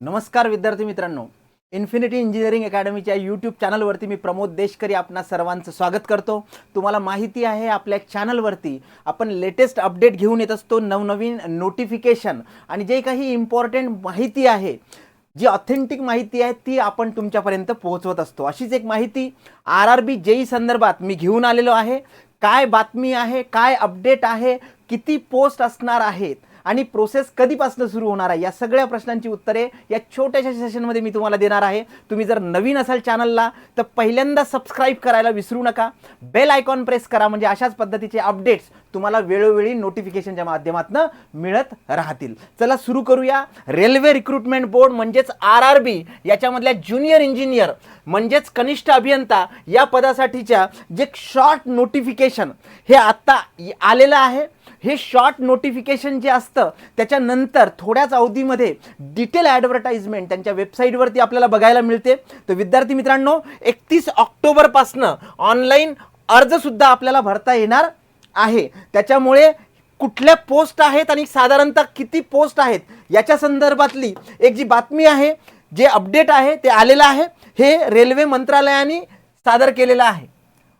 नमस्कार विद्यार्थी मित्रांनो. इन्फिनिटी इंजिनिअरिंग अकॅडमीच्या यूट्यूब चॅनलवरती मी प्रमोद देशकरी आपणा सर्वांचं स्वागत करतो. तुम्हाला माहिती आहे आपल्या चॅनलवरती आपण लेटेस्ट अपडेट घेऊन येत असतो नवनवीन नोटिफिकेशन आणि जे काही इम्पॉर्टंट माहिती आहे जी ऑथेंटिक माहिती आहे ती आपण तुमच्यापर्यंत पोहोचवत असतो. अशीच एक माहिती आर आर बी जेई संदर्भात मी घेऊन आलेलो आहे. काय बातमी आहे काय अपडेट आहे किती पोस्ट असणार आहेत आणि प्रोसेस कधीपासून सुरू होणार आहे? या सगळ्या प्रश्नांची उत्तरे या छोट्याशा सेशनमध्ये मी तुम्हाला देणार आहे. तुम्ही जर नवीन असाल चॅनलला तर पहिल्यांदा सबस्क्राईब करायला विसरू नका. बेल आयकॉन प्रेस करा म्हणजे अशाच पद्धतीचे अपडेट्स तुम्हाला वेळोवेळी नोटिफिकेशनच्या माध्यमातून मिळत राहतील. चला सुरू करूया. रेल्वे रिक्रुटमेंट बोर्ड म्हणजेच आर आर बी याच्यामधल्या ज्युनियर इंजिनियर म्हणजेच कनिष्ठ अभियंता या पदासाठीच्या जे शॉर्ट नोटिफिकेशन हे आत्ता आलेलं आहे. हे शॉर्ट नोटिफिकेशन जे असतं त्याच्यानंतर थोड्याच अवधीमध्ये डिटेल ॲडव्हर्टाइजमेंट त्यांच्या वेबसाईटवरती आपल्याला बघायला मिळते. तर विद्यार्थी मित्रांनो एकतीस ऑक्टोबरपासनं ऑनलाईन अर्जसुद्धा आपल्याला भरता येणार आहे. त्याच्यामुळे कुठल्या पोस्ट आहेत आणि साधारणतः किती पोस्ट आहेत याच्या संदर्भातली एक जी बातमी आहे जे अपडेट आहे ते आलेलं आहे हे रेल्वे मंत्रालयाने सादर केलेलं आहे.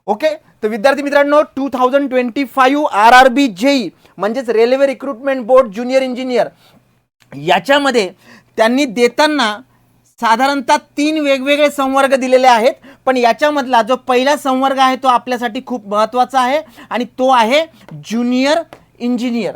ओके? तर विद्यार्थी मित्रांनो two thousand twenty five R R B JE म्हणजेच railway recruitment board junior engineer याच्यामध्ये त्यांनी देताना साधारणतः तीन वेगवेगळे संवर्ग दिलेले आहेत. पण याच्यामधला जो पहिला संवर्ग आहे तो आपल्यासाठी खूप महत्त्वाचा आहे आणि तो आहे ज्युनियर इंजिनियर.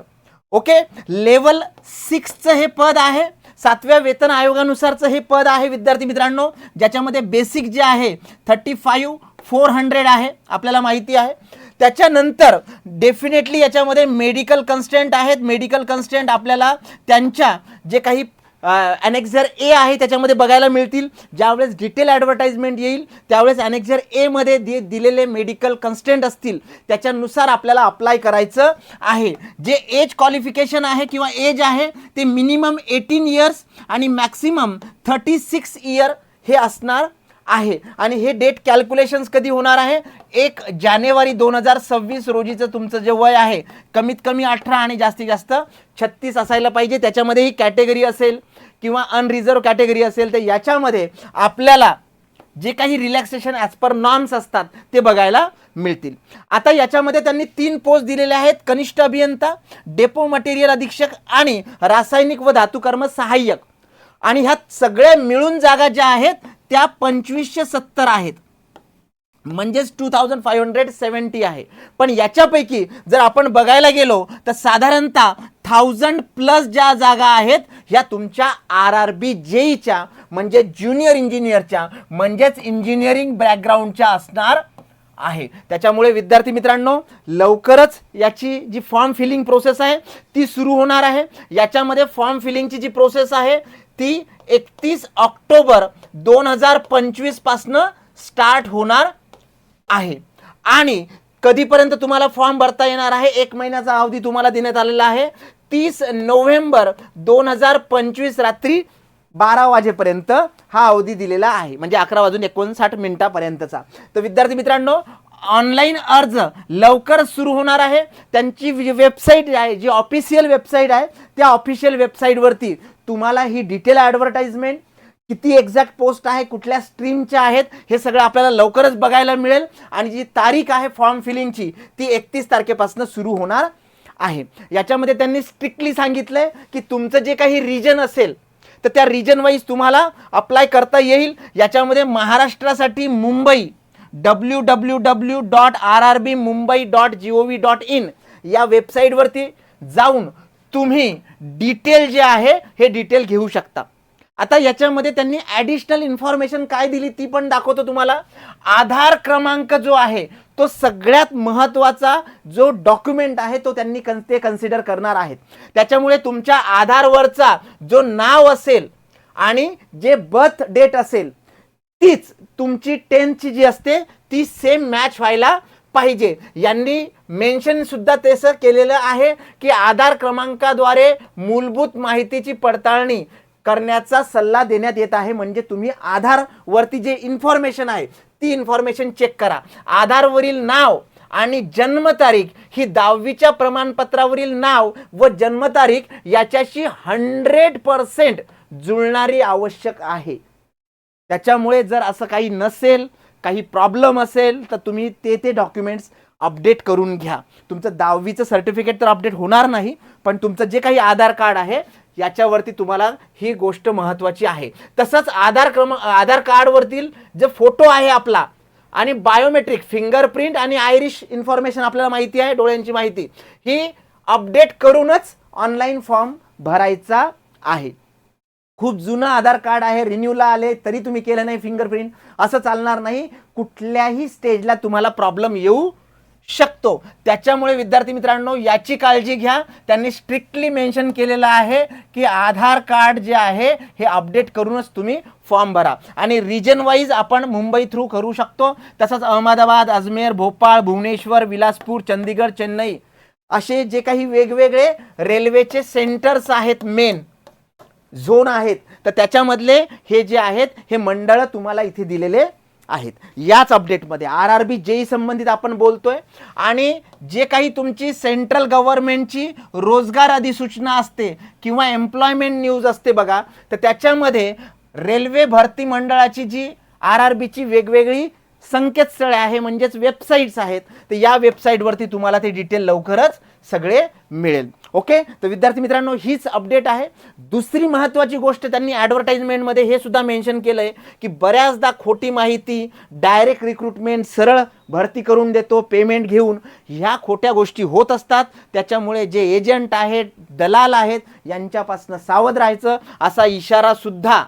ओके? लेवल सिक्सचं हे पद आहे. सातव्या वेतन आयोगानुसारचं हे पद आहे विद्यार्थी मित्रांनो. ज्याच्यामध्ये बेसिक जे आहे थर्टी फाईव्ह फोर हंड्रेड आहे आपल्याला माहिती आहे. त्याच्यानंतर डेफिनेटली याच्यामध्ये मेडिकल कन्स्टंट आहेत. मेडिकल कन्स्टंट आपल्याला त्यांच्या जे काही अनेक्झर ए आहे त्याच्यामध्ये बघायला मिळतील. ज्यावेळेस डिटेल ॲडव्हर्टाइजमेंट येईल त्यावेळेस अनेक्झर एमध्ये दि दिलेले मेडिकल कन्स्टंट असतील त्याच्यानुसार आपल्याला अप्लाय करायचं आहे. जे एज क्वालिफिकेशन आहे किंवा एज आहे ते मिनिमम एटीन इयर्स आणि मॅक्सिमम थर्टी सिक्स इयर हे असणार आहे. आणि हे डेट कॅल्क्युलेशन्स कधी होणार आहे? एक जानेवारी दोन हजार सव्वीस रोजीचं तुमचं जे वय आहे कमीत कमी अठरा आणि जास्तीत जास्त छत्तीस असायला पाहिजे. त्याच्यामध्ये ही कॅटेगरी असेल किंवा अनरिझर्व कॅटेगरी असेल तर याच्यामध्ये आपल्याला जे काही रिलॅक्सेशन ॲज पर नॉर्म्स असतात ते बघायला मिळतील. आता याच्यामध्ये त्यांनी तीन पोस्ट दिलेले आहेत. कनिष्ठ अभियंता डेपो मटेरियल अधीक्षक आणि रासायनिक व धातुकर्म सहाय्यक. आणि ह्या सगळ्या मिळून जागा ज्या आहेत त्या पंचवीसशे सत्तर आहेत. म्हणजेच two thousand five hundred seventy आहे. पण याच्यापैकी जर आपण बघायला गेलो तर साधारणतः थाउजंड प्लस ज्या जागा आहेत ह्या तुमच्या आर आर बी जेईच्या म्हणजे ज्युनियर इंजिनियरच्या म्हणजेच इंजिनिअरिंग बॅकग्राऊंडच्या असणार आहे. त्याच्यामुळे विद्यार्थी मित्रांनो लवकरच याची जी फॉर्म फिलिंग प्रोसेस आहे ती सुरू होणार आहे. याच्यामध्ये फॉर्म फिलिंगची जी प्रोसेस आहे ती एकतीस ऑक्टोबर दोन हजार पंचवीस पासनं स्टार्ट होणार आहे. आणि कधीपर्यंत तुम्हाला फॉर्म भरता येणार आहे? एक महिन्याचा अवधी तुम्हाला देण्यात आलेला आहे. तीस नोव्हेंबर दोन हजार पंचवीस रात्री बारा वाजेपर्यंत हा अवधी दिलेला आहे. म्हणजे अकरा वाजून एकोणसाठ मिनिटापर्यंतचा. तर विद्यार्थी मित्रांनो ऑनलाईन अर्ज लवकर सुरू होणार आहे. त्यांची जी वेबसाईट आहे जी ऑफिशियल वेबसाईट आहे त्या ऑफिशियल वेबसाईटवरती तुम्हाला ही डिटेल ॲडव्हर्टाइजमेंट किती एक्झॅक्ट पोस्ट आहे कुठल्या स्ट्रीमच्या आहेत हे सगळं आपल्याला लवकरच बघायला मिळेल. आणि जी तारीख आहे फॉर्म फिलिंगची ती एकतीस तारखेपासून सुरू होणार आहे. याच्यामध्ये त्यांनी स्ट्रिक्टली सांगितलं आहे की तुमचं जे काही रिजन असेल तर त्या रिजन वाईज तुम्हाला अप्लाय करता येईल. याच्यामध्ये महाराष्ट्रासाठी Mumbai W W W dot R R B Mumbai dot G O V dot in या वेबसाईटवरती जाऊन तुम्ही डिटेल जे आहे हे डिटेल घेऊ शकता. आता याच्यामध्ये त्यांनी ॲडिशनल इन्फॉर्मेशन काय दिली ती पण दाखवतो तुम्हाला. आधार क्रमांक जो आहे तो सगळ्यात महत्त्वाचा जो डॉक्युमेंट आहे तो त्यांनी कन ते कन्सिडर करणार आहेत. त्याच्यामुळे तुमच्या आधारवरचा जो नाव असेल आणि जे बर्थ डेट असेल तीच तुमची टेन्थची जी असते ती सेम मॅच व्हायला पाहिजे. यांनी मेन्शन सुद्धा तसं केलेलं आहे की आधार क्रमांकाद्वारे मूलभूत माहितीची पडताळणी करण्याचा सल्ला देण्यात येत आहे. म्हणजे तुम्ही आधारवरती जे इन्फॉर्मेशन आहे ती इन्फॉर्मेशन चेक करा. आधारवरील नाव आणि जन्मतारीख ही दहावीच्या प्रमाणपत्रावरील नाव व जन्मतारीख याच्याशी हंड्रेड पर्सेंट जुळणारी आवश्यक आहे. त्याच्यामुळे जर असं काही नसेल काही प्रॉब्लेम असेल तर तुम्ही ते ते डॉक्युमेंट्स अपडेट करून घ्या. तुमचं दहावीचं सर्टिफिकेट तर अपडेट होणार नाही पण तुमचं जे काही आधार कार्ड आहे याच्यावरती तुम्हाला ही गोष्ट महत्त्वाची आहे. तसंच आधार क्रम आधार कार्डवरतील जे फोटो आहे आपला आणि बायोमेट्रिक फिंगरप्रिंट आणि आयरिश इन्फॉर्मेशन आपल्याला माहिती आहे डोळ्यांची माहिती ही अपडेट करूनच ऑनलाईन फॉर्म भरायचा आहे. खूप जुनं आधार कार्ड आहे रिन्यूला आले तरी तुम्ही केलं नाही फिंगरप्रिंट असं चालणार नाही. कुठल्याही स्टेजला तुम्हाला प्रॉब्लेम येऊ शकतो. त्याच्यामुळे विद्यार्थी मित्रांनो याची काळजी घ्या. त्यांनी स्ट्रिक्टली मेन्शन केलेलं आहे की आधार कार्ड जे आहे हे अपडेट करूनच तुम्ही फॉर्म भरा. आणि रिजन वाईज आपण मुंबई थ्रू करू शकतो. तसंच अहमदाबाद अजमेर भोपाळ भुवनेश्वर विलासपूर चंदीगड चेन्नई असे जे काही वेगवेगळे रेल्वेचे सेंटर्स आहेत मेन झोन आहेत. तर त्याच्यामधले हे जे आहेत हे मंडळ तुम्हाला इथे दिलेले आहेत. याच अपडेटमध्ये आर आर बी जेई संबंधित आपण बोलतोय. आणि जे काही तुमची सेंट्रल गव्हर्नमेंटची रोजगार अधिसूचना असते किंवा एम्प्लॉयमेंट न्यूज असते बघा तर त्याच्यामध्ये रेल्वे भरती मंडळाची जी आर आर बीची वेगवेगळी संकेतस्थळे आहे म्हणजेच वेबसाईट्स आहेत. तर या वेबसाईटवरती तुम्हाला ते डिटेल लवकरच सगळे मिळेल. ओके तर विद्यार्थी मित्रांनो हीच अपडेट आहे. दुसरी महत्त्वाची गोष्ट त्यांनी ॲडव्हर्टाईजमेंटमध्ये हे सुद्धा मेन्शन केलं आहे की बऱ्याचदा खोटी माहिती डायरेक्ट रिक्रुटमेंट सरळ भरती करून देतो पेमेंट घेऊन. ह्या खोट्या गोष्टी होत असतात. त्याच्यामुळे जे एजंट आहेत दलाल आहेत यांच्यापासून सावध राहायचं असा इशारासुद्धा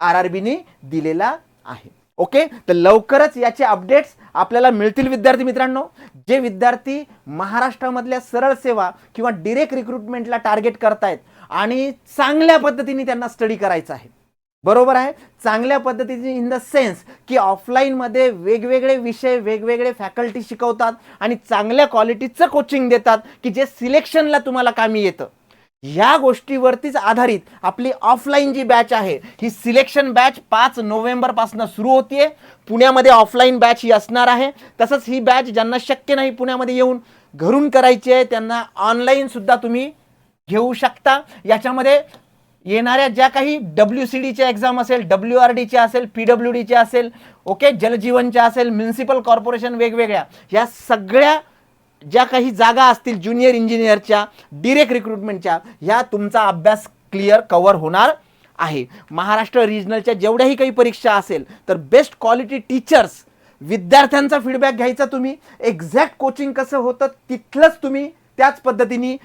आर आर बीने दिलेला आहे. ओके? तर लवकरच याचे अपडेट्स आपल्याला मिळतील विद्यार्थी मित्रांनो. जे विद्यार्थी महाराष्ट्रामधल्या सरळ सेवा किंवा डिरेक्ट रिक्रुटमेंटला टार्गेट करतायत आणि चांगल्या पद्धतीने त्यांना स्टडी करायचं आहे. बरोबर आहे? चांगल्या पद्धतीने इन द सेन्स की ऑफलाईनमध्ये वेगवेगळे विषय वेगवेगळे फॅकल्टी शिकवतात आणि चांगल्या क्वालिटीचं कोचिंग देतात की जे सिलेक्शनला तुम्हाला कामी येतं. या गोष्टीवरतीच आधारित आपली ऑफलाईन जी बॅच आहे ही सिलेक्शन बॅच पाच नोव्हेंबरपासून सुरू होतीये. पुण्यामध्ये ऑफलाईन बॅच ही असणार आहे. तसंच ही बॅच ज्यांना शक्य नाही पुण्यामध्ये येऊन घरून करायची आहे त्यांना ऑनलाईनसुद्धा तुम्ही घेऊ शकता. याच्यामध्ये येणाऱ्या ज्या काही डब्ल्यू सी डीच्या एक्झाम असेल डब्ल्यू आर डीच्या असेल पी डब्ल्यू डीच्या असेल ओके जलजीवनच्या असेल म्युन्सिपल कॉर्पोरेशन वेगवेगळ्या या सगळ्या ज्या काही जागा असतील ज्युनियर इंजिनियरच्या डिरेक्ट रिक्रुटमेंटच्या ह्या तुमचा अभ्यास क्लिअर कवर होणार आहे. महाराष्ट्र रिजनलच्या जेवढ्याही काही परीक्षा असेल तर बेस्ट क्वालिटी टीचर्स विद्यार्थ्यांचा फीडबॅक घ्यायचा तुम्ही. एक्झॅक्ट कोचिंग कसं होतं तिथलंच तुम्ही त्याच पद्धतीने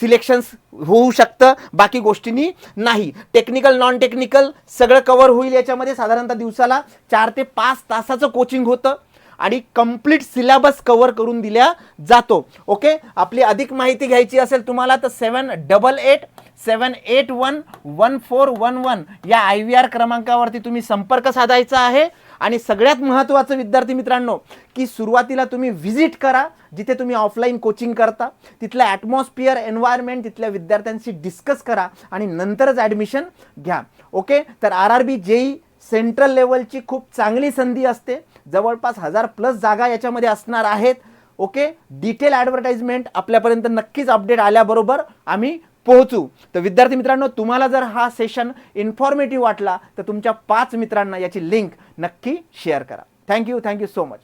सिलेक्शन्स होऊ शकतं बाकी गोष्टींनी नाही. टेक्निकल नॉन टेक्निकल सगळं कवर होईल याच्यामध्ये साधारणतः दिवसाला चार ते पाच तासाचं कोचिंग होतं. आणि कंप्लीट सिलेबस कव्हर करून दिल्या जातो. ओके आपली अधिक माहिती घ्यायची असेल तुम्हाला तर seven double eight seven eight one one four one one या आय व्ही आर क्रमांकावरती तुम्ही संपर्क साधायचा आहे. आणि सगळ्यात महत्त्वाचं विद्यार्थी मित्रांनो की सुरुवातीला तुम्ही व्हिजिट करा जिथे तुम्ही ऑफलाईन कोचिंग करता. तिथलं ॲटमॉस्फिअर एन्व्हायरमेंट तिथल्या विद्यार्थ्यांशी डिस्कस करा आणि नंतरच ॲडमिशन घ्या. ओके तर R R B JE central लेवलची खूप चांगली संधी असते. जवळपास हजार प्लस जागा याच्यामध्ये असणार आहेत. ओके? डिटेल ॲडव्हर्टाइजमेंट आपल्यापर्यंत नक्कीच अपडेट आल्याबरोबर आम्ही पोहोचू. तर विद्यार्थी मित्रांनो तुम्हाला जर हा सेशन इन्फॉर्मेटिव्ह वाटला तर तुमच्या पाच मित्रांना याची लिंक नक्की शेअर करा. Thank you thank you so much